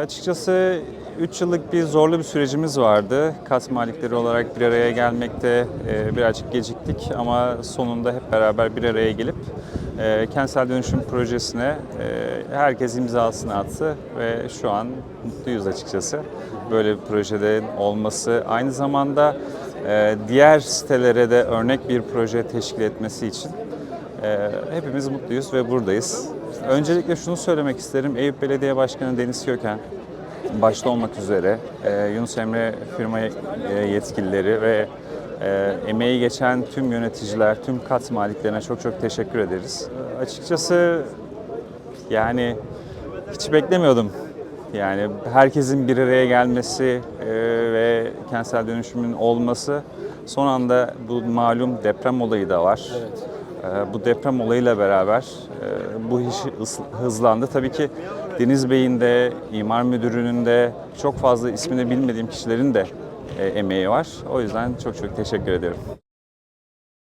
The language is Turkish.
açıkçası 3 yıllık bir zorlu bir sürecimiz vardı. Kas malikleri olarak bir araya gelmekte e, birazcık geciktik ama sonunda hep beraber bir araya gelip e, kentsel dönüşüm projesine e, herkes imzasını attı ve şu an mutluyuz açıkçası. Böyle bir projede olması aynı zamanda diğer sitelere de örnek bir proje teşkil etmesi için hepimiz mutluyuz ve buradayız. Öncelikle şunu söylemek isterim. Eyüp Belediye Başkanı Deniz Köken, başta olmak üzere e, Yunus Emre firma e, yetkilileri ve e, emeği geçen tüm yöneticiler, tüm kat maliklerine çok çok teşekkür ederiz. Açıkçası yani hiç beklemiyordum. Yani herkesin bir araya gelmesi ve kentsel dönüşümün olması son anda bu malum deprem olayı da var. E, bu deprem olayıyla beraber e, bu iş hız- hızlandı. Tabii ki Deniz Bey'in de, imar müdürünün de çok fazla ismini bilmediğim kişilerin de e, emeği var. O yüzden çok çok teşekkür ediyorum.